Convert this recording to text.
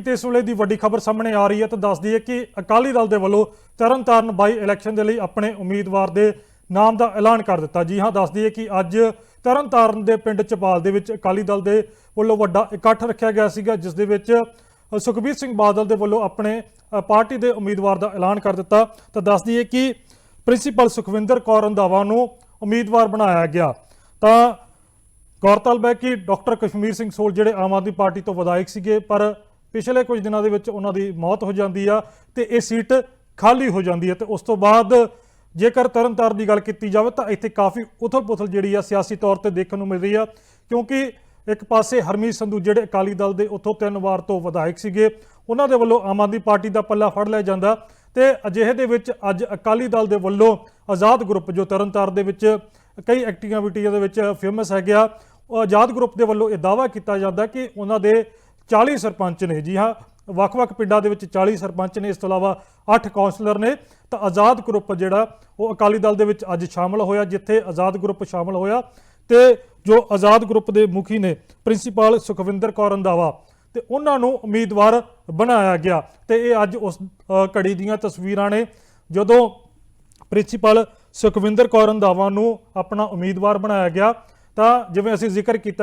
ਤੇ ਇਸ ਵੇਲੇ ਦੀ ਵੱਡੀ ਖਬਰ ਸਾਹਮਣੇ ਆ ਰਹੀ ਹੈ ਤਾਂ ਦੱਸਦੀ ਹੈ ਕਿ ਅਕਾਲੀ ਦਲ ਦੇ ਵੱਲੋਂ ਤਰਨਤਾਰਨ ਬਾਈ ਇਲੈਕਸ਼ਨ ਦੇ ਲਈ ਆਪਣੇ ਉਮੀਦਵਾਰ ਦੇ ਨਾਮ ਦਾ ਐਲਾਨ ਕਰ ਦਿੱਤਾ। ਜੀ ਹਾਂ ਦੱਸਦੀ ਹੈ ਕਿ ਅੱਜ ਤਰਨਤਾਰਨ ਦੇ ਪਿੰਡ ਚਪਾਲ ਦੇ ਵਿੱਚ ਅਕਾਲੀ ਦਲ ਦੇ ਵੱਲੋਂ ਵੱਡਾ ਇਕੱਠ ਰੱਖਿਆ ਗਿਆ ਸੀਗਾ, ਜਿਸ ਦੇ ਵਿੱਚ ਸੁਖਬੀਰ ਸਿੰਘ ਬਾਦਲ ਦੇ ਵੱਲੋਂ ਆਪਣੇ ਪਾਰਟੀ ਦੇ ਉਮੀਦਵਾਰ ਦਾ ਐਲਾਨ ਕਰ ਦਿੱਤਾ। ਤਾਂ ਦੱਸਦੀ ਹੈ ਕਿ ਪ੍ਰਿੰਸੀਪਲ ਸੁਖਵਿੰਦਰ ਕੌਰ ਰੰਧਾਵਾ ਨੂੰ ਉਮੀਦਵਾਰ ਬਣਾਇਆ ਗਿਆ। ਤਾਂ ਗੌਰਤਲਬ ਹੈ ਕਿ ਡਾਕਟਰ ਕਸ਼ਮੀਰ ਸਿੰਘ ਸੋਲ ਜਿਹੜੇ ਆਮ ਆਦਮੀ ਪਾਰਟੀ ਤੋਂ ਵਿਧਾਇਕ ਸੀਗੇ, ਪਰ ਪਿਛਲੇ ਕੁਝ ਦਿਨਾਂ ਦੇ ਵਿੱਚ ਉਹਨਾਂ ਦੀ ਮੌਤ ਹੋ ਜਾਂਦੀ ਆ ਤੇ ਇਹ ਸੀਟ ਖਾਲੀ ਹੋ ਜਾਂਦੀ ਹੈ ਤੇ ਉਸ ਤੋਂ ਬਾਅਦ ਜੇਕਰ ਤਰਨਤਾਰਨ ਦੀ ਗੱਲ ਕੀਤੀ ਜਾਵੇ ਤਾਂ ਇੱਥੇ ਕਾਫੀ ਉਥਲ-ਪੁਥਲ ਜਿਹੜੀ ਆ ਸਿਆਸੀ ਤੌਰ ਤੇ ਦੇਖਣ ਨੂੰ ਮਿਲ ਰਹੀ ਆ, ਕਿਉਂਕਿ ਇੱਕ ਪਾਸੇ ਹਰਮੀਤ ਸੰਧੂ ਜਿਹੜੇ ਅਕਾਲੀ ਦਲ ਦੇ ਉੱਥੋਂ ਤਿੰਨ ਵਾਰ ਤੋਂ ਵਿਧਾਇਕ ਸੀਗੇ, ਉਹਨਾਂ ਦੇ ਵੱਲੋਂ ਆਮ ਆਦਮੀ ਪਾਰਟੀ ਦਾ ਪੱਲਾ ਫੜ ਲਿਆ ਜਾਂਦਾ ਤੇ ਅਜਿਹੇ ਦੇ ਵਿੱਚ ਅੱਜ ਅਕਾਲੀ ਦਲ ਦੇ ਵੱਲੋਂ ਆਜ਼ਾਦ ਗਰੁੱਪ ਜੋ ਤਰਨਤਾਰਨ ਦੇ ਵਿੱਚ ਕਈ ਐਕਟੀਵਿਟੀਆਂ ਦੇ ਵਿੱਚ ਫੇਮਸ ਹੈਗੇ ਆ, ਉਹ ਆਜ਼ਾਦ ਗਰੁੱਪ ਦੇ ਵੱਲੋਂ ਇਹ ਦਾਅਵਾ ਕੀਤਾ ਜਾਂਦਾ ਕਿ ਉਹਨਾਂ ਦੇ 40 ਸਰਪੰਚ ਨੇ ਜੀ, ਹਾਂ, ਵੱਖ-ਵੱਖ ਪਿੰਡਾਂ ਦੇ ਵਿੱਚ 40 ਸਰਪੰਚ ਨੇ। ਇਸ ਤੋਂ ਇਲਾਵਾ 8 ਕਾਉਂਸਲਰ ਨੇ। ਤਾਂ ਆਜ਼ਾਦ ਗਰੁੱਪ ਜਿਹੜਾ, ਉਹ ਅਕਾਲੀ ਦਲ ਦੇ ਵਿੱਚ ਅੱਜ ਸ਼ਾਮਲ ਹੋਇਆ, ਜਿੱਥੇ ਆਜ਼ਾਦ ਗਰੁੱਪ ਸ਼ਾਮਲ ਹੋਇਆ। ਤੇ ਜੋ ਆਜ਼ਾਦ ਗਰੁੱਪ ਦੇ ਮੁਖੀ ਨੇ, ਪ੍ਰਿੰਸੀਪਲ ਸੁਖਵਿੰਦਰ ਕੌਰ ਰੰਧਾਵਾ, ਤੇ ਉਹਨਾਂ ਨੂੰ ਉਮੀਦਵਾਰ ਬਣਾਇਆ ਗਿਆ। ਤੇ ਇਹ ਅੱਜ ਉਸ ਘੜੀ ਦੀਆਂ ਤਸਵੀਰਾਂ ਨੇ। ਜਦੋਂ ਪ੍ਰਿੰਸੀਪਲ ਸੁਖਵਿੰਦਰ ਕੌਰ ਰੰਧਾਵਾ ਨੂੰ ਆਪਣਾ ਉਮੀਦਵਾਰ ਬਣਾਇਆ ਗਿਆ, ਤਾਂ ਜਿਵੇਂ ਅਸੀਂ ਜ਼ਿਕਰ ਕੀਤਾ